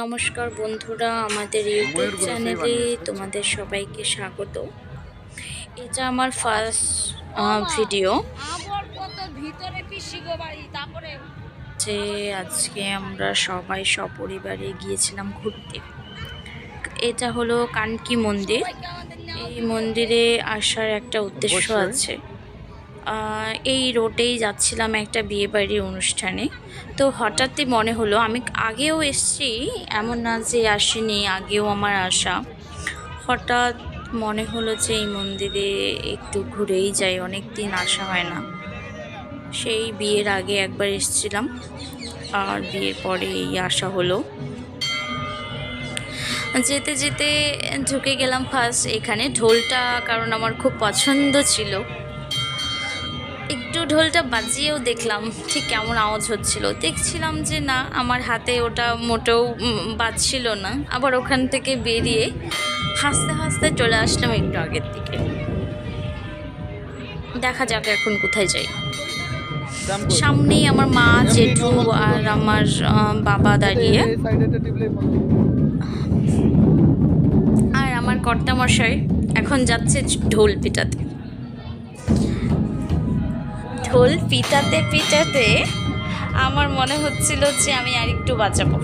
নমস্কার বন্ধুরা আমাদের ইউটিউব চ্যানেলে তোমাদের সবাইকে স্বাগত। এটা আমার ফার্স্ট ভিডিও যে আজকে আমরা সবাই সপরিবারে গিয়েছিলাম ঘুরতে। এটা হলো কানকি মন্দির। এই মন্দিরে আসার একটা উদ্দেশ্য আছে। এই রোডেই যাচ্ছিলাম একটা বিয়েবাড়ির অনুষ্ঠানে। তো হঠাৎই মনে হলো, আমি আগেও এসেছি, এমন না যে আসিনি, আগেও আমার আসা হঠাৎ মনে হলো যে এই মন্দিরে একটু ঘুরেই যাই অনেক দিন আসা হয় না। সেই বিয়ের আগে একবার এসেছিলাম, আর বিয়ের পরে এই আসা হলো। যেতে যেতে ঢুকে গেলাম ফার্স্ট এখানে। ঢোলটা কারণ আমার খুব পছন্দ ছিল। একটু ঢোলটা বাজিয়েও দেখলাম ঠিক কেমন আওয়াজ হচ্ছিল। দেখছিলাম যে না আমার হাতে ওটা মোটেও বাজছিল না। আবার ওখান থেকে বেরিয়ে হাসতে হাসতে চলে আসলাম একটু আগের দিকে। দেখা যাক এখন কোথায় যাই। সামনেই আমার মা জেঠু আর আমার বাবা দাঁড়িয়ে। আর আমার কর্তামশাই এখন যাচ্ছে ঢোল পিটাতে। ঢোল পিটাতে পিটাতে আমার মনে হচ্ছিল যে আমি আর একটু বাঁচাবো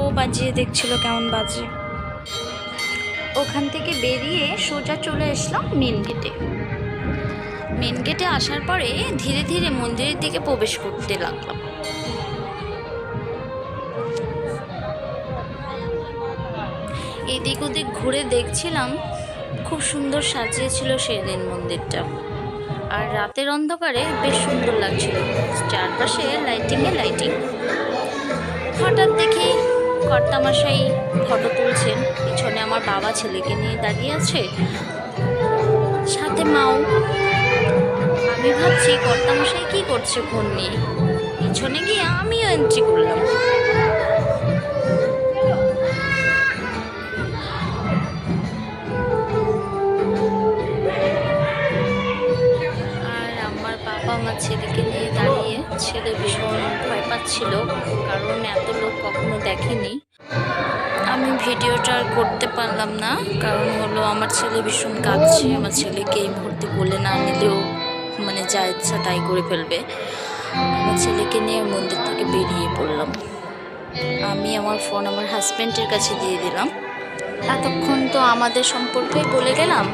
ও বাজিয়ে দেখছিল কেমন বাজে। ওখান থেকে বেরিয়ে সোজা চলে আসলাম মেন গেটে। মেন গেটে আসার পরে ধীরে ধীরে মন্দিরের দিকে প্রবেশ করতে লাগলাম এদিক ওদিক ঘুরে দেখছিলাম খুব সুন্দর সাজিয়েছিল সেদিন মন্দিরটা। আর রাতের অন্ধকারে বেশ সুন্দর লাগছিল। চারপাশে লাইটিংয়ে লাইটিং হঠাৎ দেখি কর্তামশাই ফটো তুলছেন। পিছনে আমার বাবা ছেলেকে নিয়ে দাঁড়িয়ে আছে। সাথে মাও। আমি ভাবছি, কর্তামশাই কি করছে ফোন নিয়ে? পিছনে গিয়ে আমিও এন্ট্রি করলাম। বাবা আমার ছেলেকে নিয়ে দাঁড়িয়ে ছেলে ভীষণ ভয় পাচ্ছিল, কারণ এত লোক কখনো দেখেনি। আমি ভিডিওটা আর করতে পারলাম না, কারণ হলো আমার ছেলে ভীষণ কাঁদছে, আমার ছেলেকে এই মুহূর্তে বলে না নিলেও মানে যা ইচ্ছা তাই করে ফেলবে। আমার ছেলেকে নিয়ে মন্দির থেকে বেরিয়ে পড়লাম। আমি আমার ফোন আমার হাজব্যান্ডের কাছে দিয়ে দিলাম। এতক্ষণ তো আমাদের সম্পর্কেই বলে গেলাম,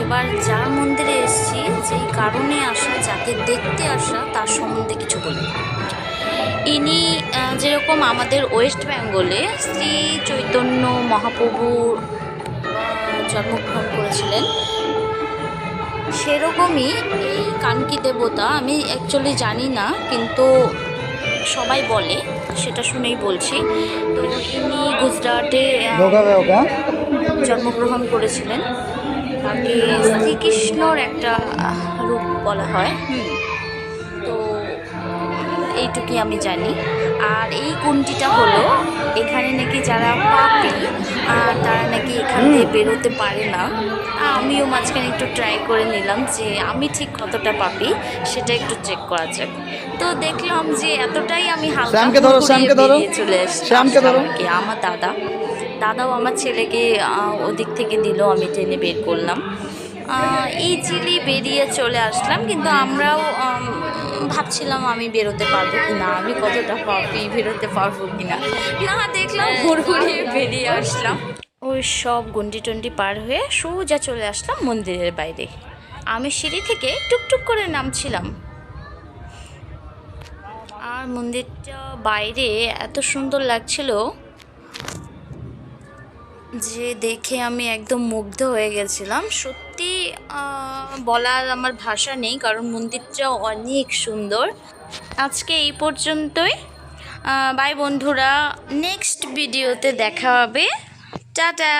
এবার যার মন্দিরে এসেছি যেই কারণে আসা যাকে দেখতে আসা তার সম্বন্ধে কিছু বলি ইনি যেরকম আমাদের ওয়েস্ট বেঙ্গলে শ্রী চৈতন্য মহাপ্রভু আহ, জন্মগ্রহণ করেছিলেন সেরকমই এই কানকি দেবতা আমি অ্যাকচুয়ালি জানি না কিন্তু সবাই বলে সেটা শুনেই বলছি। তো ইনি গুজরাটে জন্মগ্রহণ করেছিলেন। তাকে শ্রীকৃষ্ণর একটা রূপ বলা হয়। তো এইটুকুই আমি জানি। আর এই কুণ্ঠিটা হলো এখানে নাকি যারা পাপি আর তারা নাকি এখান থেকে বেরোতে পারে না। আমিও মাঝখানে একটু ট্রাই করে নিলাম যে আমি ঠিক কতটা পাপি সেটা একটু চেক করা যাক। তো দেখলাম যে এতটাই আমি হালকা চলে এসেছি। আমার দাদা। দাদাও আমার ছেলেকে ওদিক থেকে দিল, আমি টেনে বের করলাম। ইজিলি বেরিয়ে চলে আসলাম, কিন্তু আমরাও ভাবছিলাম আমি বেরোতে পারব কি না, আমি কতটা পাপি, বেরোতে পারব কি না। না দেখলাম ঘুরঘুরিয়ে বেরিয়ে আসলাম। ওই সব গন্ডি টন্ডি পার হয়ে সোজা চলে আসলাম মন্দিরের বাইরে। আমি সিঁড়ি থেকে টুকটুক করে নামছিলাম। আর মন্দিরটা বাইরে এত সুন্দর লাগছিল যে দেখে আমি একদম মুগ্ধ হয়ে গেছিলাম। সত্যি বলার আমার ভাষা নেই, কারণ মন্দিরটা অনেক সুন্দর। আজকে এই পর্যন্তই। বাই বন্ধুরা নেক্সট ভিডিওতে দেখা হবে। টাটা!